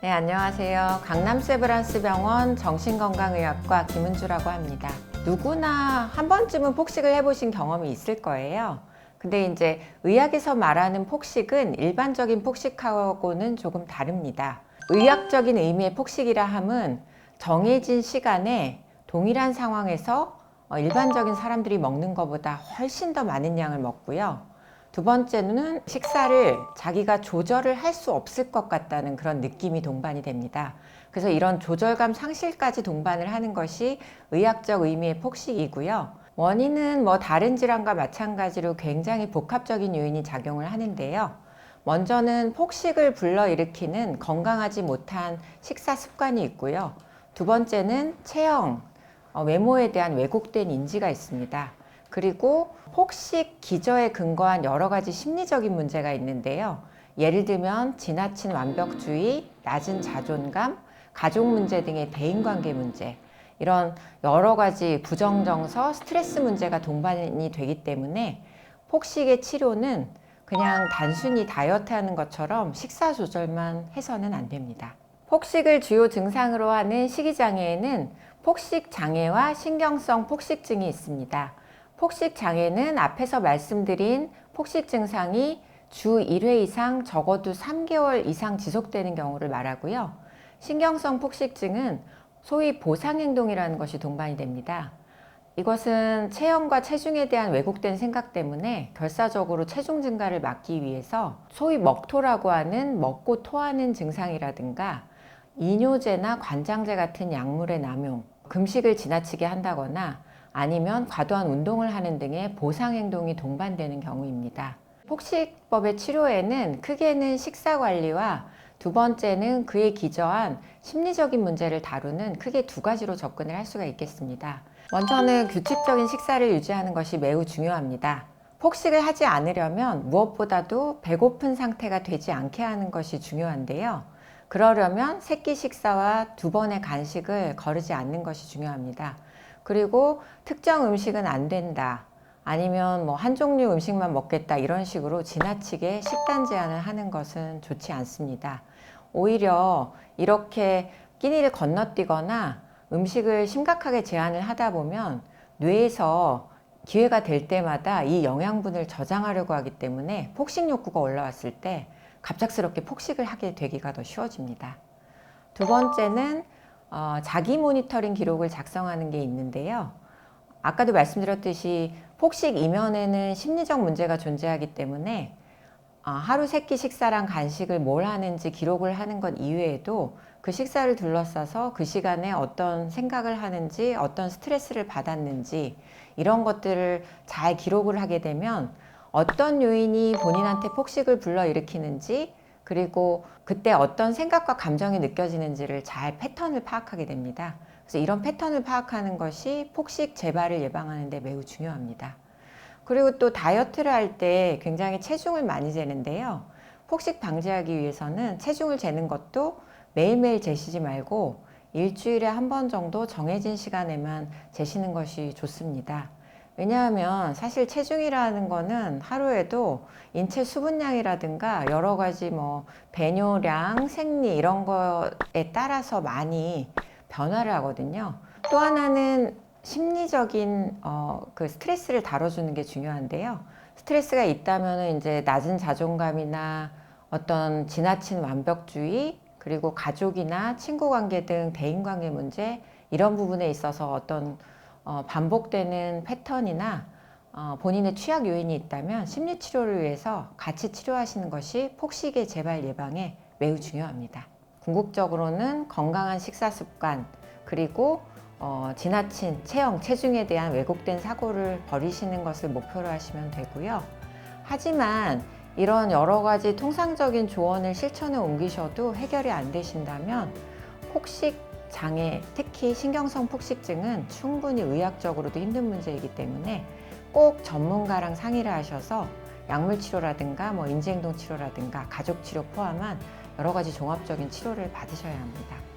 네, 안녕하세요. 강남 세브란스 병원 정신건강의학과 김은주라고 합니다. 누구나 한 번쯤은 폭식을 해보신 경험이 있을 거예요. 근데 이제 의학에서 말하는 폭식은 일반적인 폭식하고는 조금 다릅니다. 의학적인 의미의 폭식이라 함은 정해진 시간에 동일한 상황에서 어, 일반적인 사람들이 먹는 것보다 훨씬 더 많은 양을 먹고요. 두 번째는 식사를 자기가 조절을 할 수 없을 것 같다는 그런 느낌이 동반이 됩니다. 그래서 이런 조절감 상실까지 동반을 하는 것이 의학적 의미의 폭식이고요. 원인은 뭐 다른 질환과 마찬가지로 굉장히 복합적인 요인이 작용을 하는데요. 먼저는 폭식을 불러일으키는 건강하지 못한 식사 습관이 있고요. 두 번째는 체형, 어, 외모에 대한 왜곡된 인지가 있습니다. 그리고 폭식 기저에 근거한 여러 가지 심리적인 문제가 있는데요. 예를 들면 지나친 완벽주의, 낮은 자존감, 가족 문제 등의 대인관계 문제, 이런 여러 가지 부정정서, 스트레스 문제가 동반이 되기 때문에 폭식의 치료는 그냥 단순히 다이어트 하는 것처럼 식사 조절만 해서는 안 됩니다. 폭식을 주요 증상으로 하는 식이장애에는 폭식 장애와 신경성 폭식증이 있습니다. 폭식 장애는 앞에서 말씀드린 폭식 증상이 주 1회 이상 적어도 3개월 이상 지속되는 경우를 말하고요. 신경성 폭식증은 소위 보상행동이라는 것이 동반이 됩니다. 이것은 체형과 체중에 대한 왜곡된 생각 때문에 결사적으로 체중 증가를 막기 위해서 소위 먹토라고 하는 먹고 토하는 증상이라든가 이뇨제나 관장제 같은 약물의 남용, 금식을 지나치게 한다거나 아니면 과도한 운동을 하는 등의 보상 행동이 동반되는 경우입니다. 폭식법의 치료에는 크게는 식사 관리와 두 번째는 그에 기저한 심리적인 문제를 다루는 크게 두 가지로 접근을 할 수가 있겠습니다. 먼저는 규칙적인 식사를 유지하는 것이 매우 중요합니다. 폭식을 하지 않으려면 무엇보다도 배고픈 상태가 되지 않게 하는 것이 중요한데요. 그러려면 새끼 식사와 두 번의 간식을 거르지 않는 것이 중요합니다. 그리고 특정 음식은 안 된다. 아니면 뭐 한 종류 음식만 먹겠다 이런 식으로 지나치게 식단 제한을 하는 것은 좋지 않습니다. 오히려 이렇게 끼니를 건너뛰거나 음식을 심각하게 제한을 하다 보면 뇌에서 기회가 될 때마다 이 영양분을 저장하려고 하기 때문에 폭식 욕구가 올라왔을 때 갑작스럽게 폭식을 하게 되기가 더 쉬워집니다. 두 번째는 어, 자기 모니터링 기록을 작성하는 게 있는데요. 아까도 말씀드렸듯이 폭식 이면에는 심리적 문제가 존재하기 때문에 어, 하루 세 끼 식사랑 간식을 뭘 하는지 기록을 하는 것 이외에도 그 식사를 둘러싸서 그 시간에 어떤 생각을 하는지 어떤 스트레스를 받았는지 이런 것들을 잘 기록을 하게 되면 어떤 요인이 본인한테 폭식을 불러일으키는지 그리고 그때 어떤 생각과 감정이 느껴지는지를 잘 패턴을 파악하게 됩니다. 그래서 이런 패턴을 파악하는 것이 폭식 재발을 예방하는 데 매우 중요합니다. 그리고 또 다이어트를 할 때 굉장히 체중을 많이 재는데요. 폭식 방지하기 위해서는 체중을 재는 것도 매일매일 재시지 말고 일주일에 한 번 정도 정해진 시간에만 재시는 것이 좋습니다. 왜냐하면 사실 체중이라는 거는 하루에도 인체 수분량이라든가 여러 가지 뭐 배뇨량, 생리 이런 거에 따라서 많이 변화를 하거든요. 또 하나는 심리적인 어, 그 스트레스를 다뤄주는 게 중요한데요. 스트레스가 있다면 이제 낮은 자존감이나 어떤 지나친 완벽주의 그리고 가족이나 친구 관계 등 대인 관계 문제 이런 부분에 있어서 어떤 어, 반복되는 패턴이나 어, 본인의 취약 요인이 있다면 심리 치료를 위해서 같이 치료하시는 것이 폭식의 재발 예방에 매우 중요합니다. 궁극적으로는 건강한 식사 습관 그리고 어, 지나친 체형, 체중에 대한 왜곡된 사고를 버리시는 것을 목표로 하시면 되고요. 하지만 이런 여러 가지 통상적인 조언을 실천에 옮기셔도 해결이 안 되신다면 폭식 장애, 특히 신경성 폭식증은 충분히 의학적으로도 힘든 문제이기 때문에 꼭 전문가랑 상의를 하셔서 약물 치료라든가 뭐 인지행동 치료라든가 가족 치료 포함한 여러 가지 종합적인 치료를 받으셔야 합니다.